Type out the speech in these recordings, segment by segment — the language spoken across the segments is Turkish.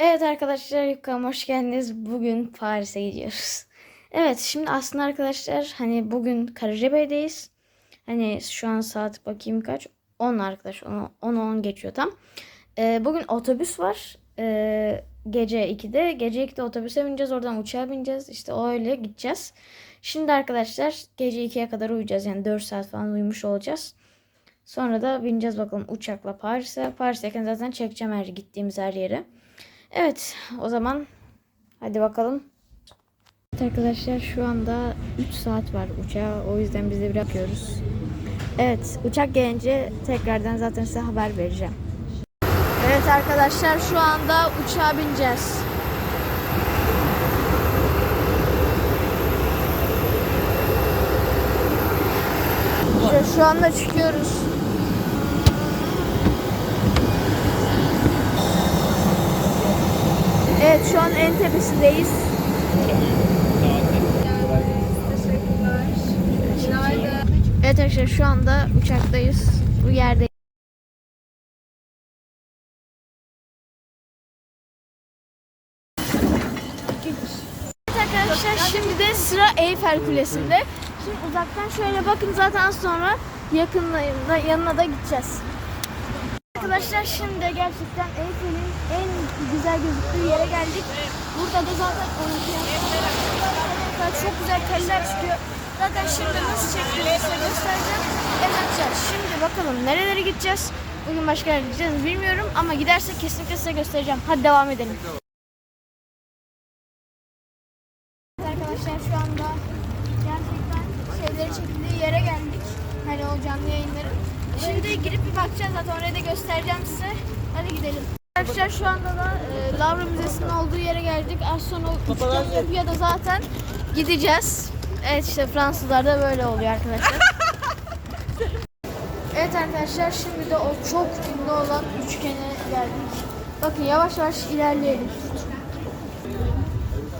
Evet arkadaşlar yukarı hoş geldiniz. Bugün Paris'e gidiyoruz. Evet şimdi aslında arkadaşlar hani bugün Karacabey'deyiz. Hani şu an saat bakayım kaç? 10 arkadaş 10 10, 10 geçiyor tam. Ee, bugün otobüs var. Ee, gece 2'de. Gece 2'de otobüse bineceğiz. Oradan uçağa bineceğiz. İşte öyle gideceğiz. Şimdi arkadaşlar gece 2'ye kadar uyuyacağız. Yani 4 saat falan uyumuş olacağız. Sonra da bineceğiz bakalım uçakla Paris'e. Paris'teyken zaten çekeceğim her gittiğimiz her yeri. Evet o zaman hadi bakalım. Evet arkadaşlar şu anda 3 saat var uçağa o yüzden biz de bırakıyoruz. Evet uçak gelince tekrardan zaten size haber vereceğim. Evet arkadaşlar şu anda uçağa bineceğiz. İşte şu anda çıkıyoruz. Evet şu an en tepesindeyiz. Evet arkadaşlar şu anda uçaktayız. Bu yerde. Arkadaşlar şimdi de sıra Eyfel Kulesi'nde. Şimdi uzaktan şöyle bakın zaten sonra yakınlarında yanına da gideceğiz. Arkadaşlar şimdi gerçekten Eyfel'in en güzel gözüktüğü yere geldik. Burada da zaten olimpiyatlar çok güzel kaleler çıkıyor. Zaten şimdi nasıl çektiğimizi size göstereceğim. Evet şimdi bakalım nerelere gideceğiz. Bugün başka yere gideceğiz bilmiyorum ama gidersek kesinlikle size göstereceğim. Hadi devam edelim. Arkadaşlar şu anda gerçekten şeyleri çekildiği yere geldik. Hani o canlı yayınların. Şimdi girip bir bakacağız zaten oraya da göstereceğim size. Hadi gidelim. Arkadaşlar şu anda da e, Lavra Müzesi'nin olduğu yere geldik. Az sonra üçgen yapıya da zaten gideceğiz. Evet işte Fransızlarda böyle oluyor arkadaşlar. evet arkadaşlar şimdi de o çok ünlü olan üçgene geldik. Bakın yavaş yavaş ilerleyelim.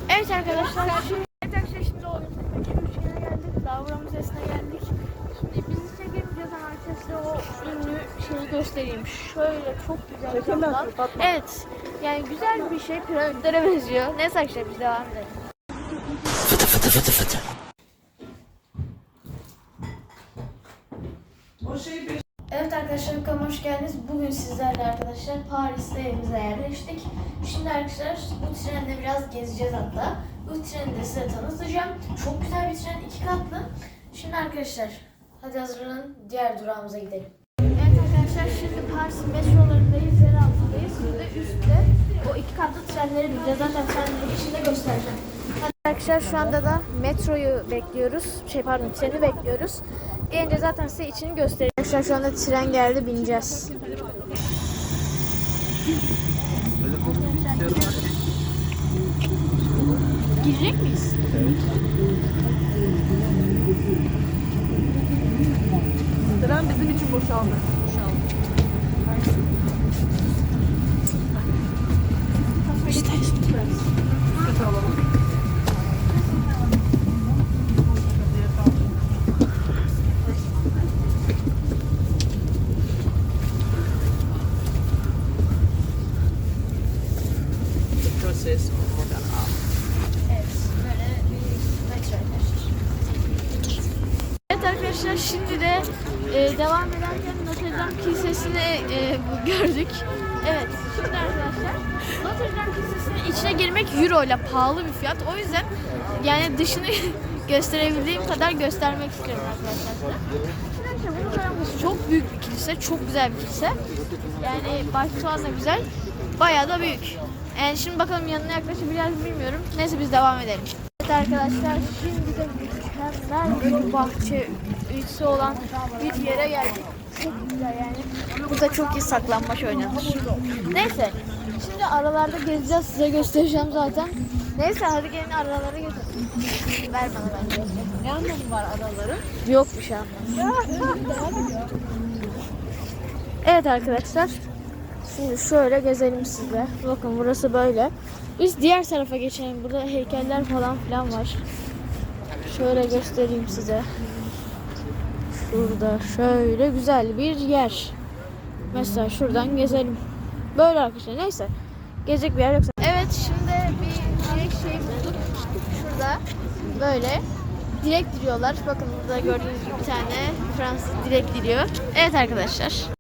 Evet arkadaşlar şimdi, göstereyim. Şöyle çok güzel camlar. Evet. Yani güzel bir şey piramitlere benziyor. Neyse arkadaşlar biz devam edelim. Evet arkadaşlar kanalıma hoş geldiniz. Bugün sizlerle arkadaşlar Paris'te evimize yerleştik. Şimdi arkadaşlar bu trende biraz gezeceğiz hatta. Bu treni de size tanıtacağım. Çok güzel bir tren, iki katlı. Şimdi arkadaşlar hadi hazırlanın diğer durağımıza gidelim. Evet arkadaşlar şimdi Paris'in metrolarındayız, yer altındayız. Şimdi üstte o iki katlı trenleri bineceğiz. Zaten trenleri içinde göstereceğim. Arkadaşlar şu anda da metroyu bekliyoruz. Şey pardon treni bekliyoruz. Gelince zaten size içini göstereyim. Arkadaşlar şu anda tren geldi bineceğiz. Girecek miyiz? Tren bizim için boşaldı. Bir metro arkadaşlar. Evet arkadaşlar şimdi de e, devam ederken Dame Kilisesi'ni e, gördük. Evet şimdi arkadaşlar Notre Dame Kilisesi'nin içine girmek euro ile pahalı bir fiyat. O yüzden yani dışını gösterebildiğim kadar göstermek istiyorum arkadaşlar arkadaşlar çok büyük bir kilise, çok güzel bir kilise. Yani başta soğan da güzel, bayağı da büyük. Yani şimdi bakalım yanına yaklaşabileceğiz mi bilmiyorum. Neyse biz devam edelim. Evet arkadaşlar şimdi de mükemmel bir bahçe üyesi olan bir yere geldik. Çok güzel yani. Burada çok iyi saklanmaç oynanır. Neyse. Şimdi aralarda gezeceğiz. Size göstereceğim zaten. Neyse hadi gelin aralara götürelim. Ver bana ben göstereyim. Ne anlamı var adaların? Yok bir şey. Evet arkadaşlar. Şimdi şöyle gezelim sizle. Bakın burası böyle. Biz diğer tarafa geçelim. Burada heykeller falan filan var. Şöyle göstereyim size. Şurada şöyle güzel bir yer. Mesela şuradan gezelim. Böyle arkadaşlar neyse. gezecek bir yer yoksa. Evet şimdi bir direk şey bulduk. Şurada böyle direk diliyorlar. Bakın burada gördüğünüz gibi bir tane Fransız direk diliyor. Evet arkadaşlar.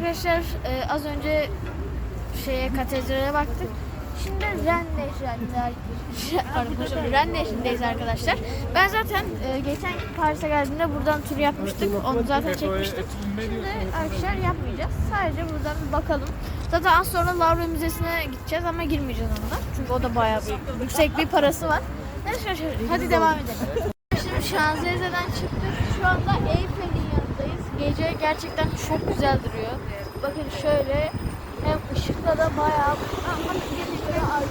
Arkadaşlar e, az önce şeye katedrale baktık. Şimdi Ren Nehri'nde pardon konuşamadım. Ren Nehri'ndeyiz arkadaşlar. Ben zaten e, geçen Paris'e geldiğimde buradan tur yapmıştık. Onu zaten çekmiştim. Şimdi arkadaşlar yapmayacağız. Sadece buradan bir bakalım. Zaten az sonra Louvre Müzesi'ne gideceğiz ama girmeyeceğiz onunla. Çünkü o da bayağı bir yüksek bir parası var. Neyse hadi devam edelim. Şimdi Şanzelize'den çıktık. Şu anda yanındayız. Gece gerçekten çok güzel duruyor. Bakın şöyle hem ışıkla da bayağı gerçekten.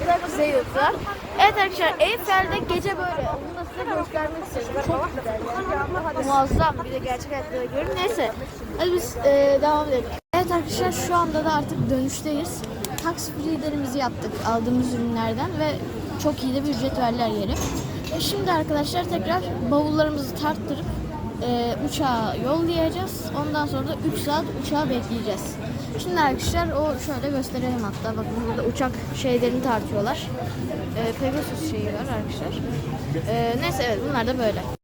Burada kuzey yıldızlar. Evet arkadaşlar Eyfel'de gece böyle. Onu da size göstermek istedim. Çok güzel. Muazzam. Bir de gerçek hayatta da görün. Neyse. Hadi biz e, devam edelim. Evet arkadaşlar şu anda da artık dönüşteyiz. Tax free'lerimizi yaptık aldığımız ürünlerden ve çok iyi de bir ücret verdiler yeri. E şimdi arkadaşlar tekrar bavullarımızı tarttırıp e, uçağa yollayacağız. Ondan sonra da 3 saat uçağı bekleyeceğiz. Şimdi arkadaşlar o şöyle gösterelim hatta. Bakın burada uçak şeylerini tartıyorlar. E, Pegasus şeyi var arkadaşlar. E, neyse evet bunlar da böyle.